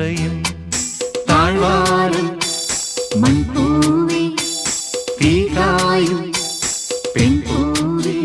மறையும் தாழ்வாரும் மண்பூவி தீகாயும் பெண் பூவி